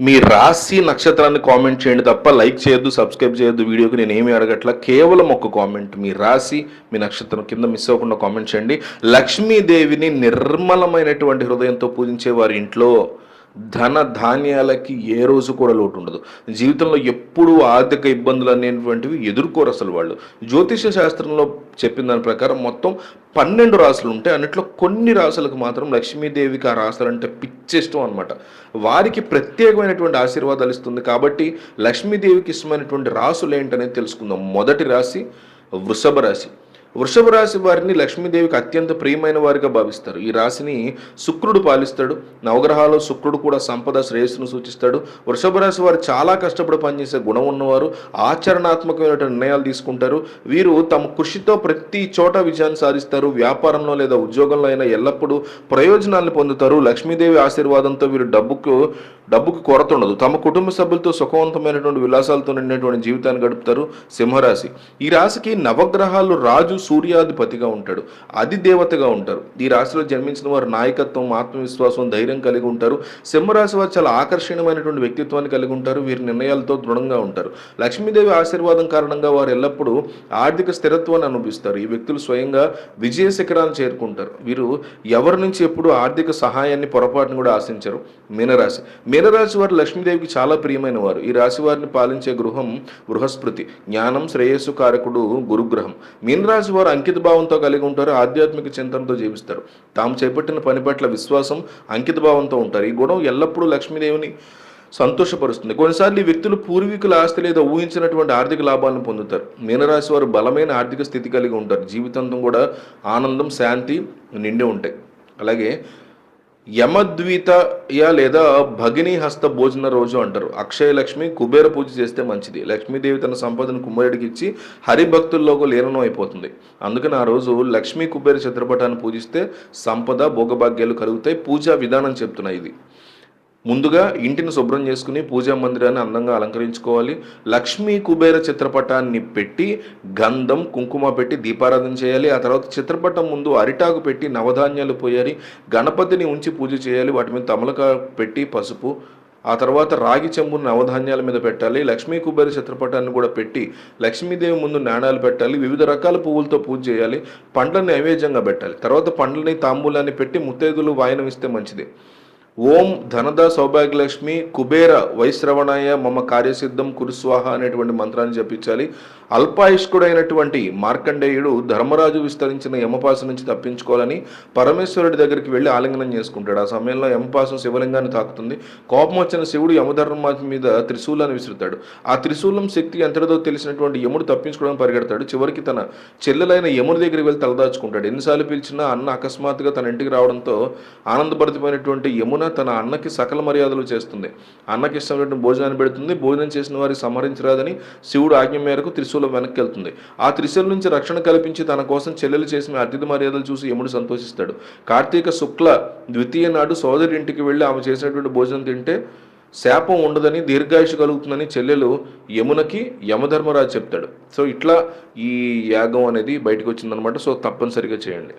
మీ రాశి నక్షత్రాన్ని కామెంట్ చేయండి తప్ప లైక్ చేయొద్దు సబ్స్క్రైబ్ చేయొద్దు వీడియోకి నేను ఏమి అడగట్లా. కేవలం ఒక కామెంట్ మీ రాశి మీ నక్షత్రం కింద మిస్ అవ్వకుండా కామెంట్ చేయండి. లక్ష్మీదేవిని నిర్మలమైనటువంటి హృదయంతో పూజించే వారి ఇంట్లో ధన ధాన్యాలకి ఏ రోజు కూడా లోటు ఉండదు జీవితంలో ఎప్పుడూ ఆర్థిక ఇబ్బందులు అనేటువంటివి ఎదుర్కోరు అసలు వాళ్ళు. జ్యోతిష శాస్త్రంలో చెప్పిన దాని ప్రకారం మొత్తం పన్నెండు రాసులు ఉంటాయి. అన్నిట్లో కొన్ని రాసులకు మాత్రం లక్ష్మీదేవికి ఆ రాసులు అంటే పిచ్చిష్టం అనమాట వారికి ప్రత్యేకమైనటువంటి ఆశీర్వాదాలు ఇస్తుంది. కాబట్టి లక్ష్మీదేవికి ఇష్టమైనటువంటి రాసులు ఏంటనేది తెలుసుకుందాం. మొదటి రాశి వృషభ రాశి. వృషభ రాశి వారిని లక్ష్మీదేవికి అత్యంత ప్రియమైన వారిగా భావిస్తారు. ఈ రాశిని శుక్రుడు పాలిస్తాడు. నవగ్రహాల్లో శుక్రుడు కూడా సంపద శ్రేయస్సును సూచిస్తాడు. వృషభ రాశి వారు చాలా కష్టపడి పనిచేసే గుణం ఉన్నవారు ఆచరణాత్మకమైన నిర్ణయాలు తీసుకుంటారు. వీరు తమ కృషితో ప్రతి చోట విజయాన్ని సాధిస్తారు. వ్యాపారంలో లేదా ఉద్యోగంలో అయినా ఎల్లప్పుడూ ప్రయోజనాలను పొందుతారు. లక్ష్మీదేవి ఆశీర్వాదంతో వీరు డబ్బుకు డబ్బుకు కొరత ఉండదు. తమ కుటుంబ సభ్యులతో సుఖవంతమైనటువంటి విలాసాలతో నిండినటువంటి జీవితాన్ని గడుపుతారు సింహరాశి. ఈ రాశికి నవగ్రహాలు రాజు సూర్యాధిపతిగా ఉంటాడు అది దేవతగా ఉంటారు. ఈ రాశిలో జన్మించిన వారు నాయకత్వం ఆత్మవిశ్వాసం ధైర్యం కలిగి ఉంటారు. సింహరాశి వారు చాలా ఆకర్షణీయమైనటువంటి వ్యక్తిత్వాన్ని కలిగి ఉంటారు. వీరి నిర్ణయాలతో దృఢంగా ఉంటారు. లక్ష్మీదేవి ఆశీర్వాదం కారణంగా వారు ఎల్లప్పుడూ ఆర్థిక స్థిరత్వాన్ని అనుభవిస్తారు. ఈ వ్యక్తులు స్వయంగా విజయ శిఖరాన్ని చేరుకుంటారు. వీరు ఎవరి నుంచి ఎప్పుడు ఆర్థిక సహాయాన్ని పొరపాటును కూడా ఆశించరు. మీనరాశి. మీనరాశి వారు లక్ష్మీదేవికి చాలా ప్రియమైన వారు ఈ రాశి వారిని పాలించే గృహం బృహస్పతి. జ్ఞానం శ్రేయస్సు కారకుడు గురుగ్రహం. మీనరాశి వారు అంకిత భావంతో కలిగి ఉంటారు ఆధ్యాత్మిక చింతనతో జీవిస్తారు. తాము చేపట్టిన పని పట్ల విశ్వాసం అంకిత భావంతో ఉంటారు. ఈ గుణం ఎల్లప్పుడూ లక్ష్మీదేవిని సంతోషపరుస్తుంది. కొన్నిసార్లు ఈ వ్యక్తులు పూర్వీకుల ఆస్తి లేదా ఊహించినటువంటి ఆర్థిక లాభాలను పొందుతారు. మీనరాశి వారు బలమైన ఆర్థిక స్థితి కలిగి ఉంటారు. జీవితాంతం కూడా ఆనందం శాంతి నిండి ఉంటాయి. అలాగే యమద్వీతయ లేదా భగిని హస్త భోజన రోజు అంటారు. అక్షయ లక్ష్మి కుబేర పూజ చేస్తే మంచిది. లక్ష్మీదేవి తన సంపదను కుమారుడికి ఇచ్చి హరిభక్తుల్లోకి లీనం అయిపోతుంది. అందుకని ఆ రోజు లక్ష్మీ కుబేర చిత్రపటాన్ని పూజిస్తే సంపద భోగభాగ్యాలు కలుగుతాయి. పూజా విధానం చెప్తున్నాయి ఇది. ముందుగా ఇంటిని శుభ్రం చేసుకుని పూజా మందిరాన్ని అందంగా అలంకరించుకోవాలి. లక్ష్మీ కుబేర చిత్రపటాన్ని పెట్టి గంధం కుంకుమ పెట్టి దీపారాధన చేయాలి. ఆ తర్వాత చిత్రపటం ముందు అరిటాకు పెట్టి నవధాన్యాలు పోయాలి. గణపతిని ఉంచి పూజ చేయాలి. వాటి మీద తమలక పెట్టి పసుపు. ఆ తర్వాత రాగి చెంబును నవధాన్యాల మీద పెట్టాలి. లక్ష్మీ కుబేర చిత్రపటాన్ని కూడా పెట్టి లక్ష్మీదేవి ముందు నాణాలు పెట్టాలి. వివిధ రకాల పువ్వులతో పూజ చేయాలి. పండ్లను నైవేద్యంగా పెట్టాలి. తర్వాత పండ్లని తాంబూలాన్ని పెట్టి ముత్తైదులు వాయనం ఇస్తే మంచిది. ఓం ధనద సౌభాగ్యలక్ష్మి కుబేర వైశ్రవణాయ మమ కార్యసిద్ధం కురుస్వాహ అనేటువంటి మంత్రాన్ని జపించాలి. అల్పాయుష్కుడైనటువంటి మార్కండేయుడు ధర్మరాజు విస్తరించిన యమపాస నుంచి తప్పించుకోవాలని పరమేశ్వరుడి దగ్గరికి వెళ్ళి ఆలింగనం చేసుకుంటాడు. ఆ సమయంలో యమపాసం శివలింగాన్ని తాకుతుంది. కోపం వచ్చిన శివుడు యమధర్మరాజు మీద త్రిశూలాన్ని విసురుతాడు. ఆ త్రిశూలం శక్తి ఎంతటిదో తెలిసినటువంటి యముడు తప్పించుకోవడానికి పరిగెడతాడు. చివరికి తన చెల్లెలైన యముడి దగ్గరికి వెళ్ళి తలదాచుకుంటాడు. ఎన్నిసార్లు పిలిచినా అన్న అకస్మాత్తుగా తన ఇంటికి రావడంతో ఆనందభరితమైనటువంటి యమున తన అన్నకి సకల మర్యాదలు చేస్తుంది. అన్నకి ఇష్టమైనటువంటి భోజనాన్ని పెడుతుంది. భోజనం చేసిన వారికి సంహరించరాదని శివుడు ఆజ్ఞ మేరకు త్రిశూలం వెనక్కి వెళ్తుంది. ఆ త్రిశూలం నుంచి రక్షణ కల్పించి తన కోసం చెల్లెలు చేసిన అతిథి మర్యాదలు చూసి యముడు సంతోషిస్తాడు. కార్తీక శుక్ల ద్వితీయ నాడు సోదరి ఇంటికి వెళ్ళి ఆమె చేసినటువంటి భోజనం తింటే శాపం ఉండదని దీర్ఘాయుషు కలుగుతుందని చెల్లెలు యమునకి యమధర్మరాజు చెప్తాడు. సో ఇట్లా ఈ యాగం అనేది బయటకు వచ్చిందనమాట సో తప్పనిసరిగా చేయండి.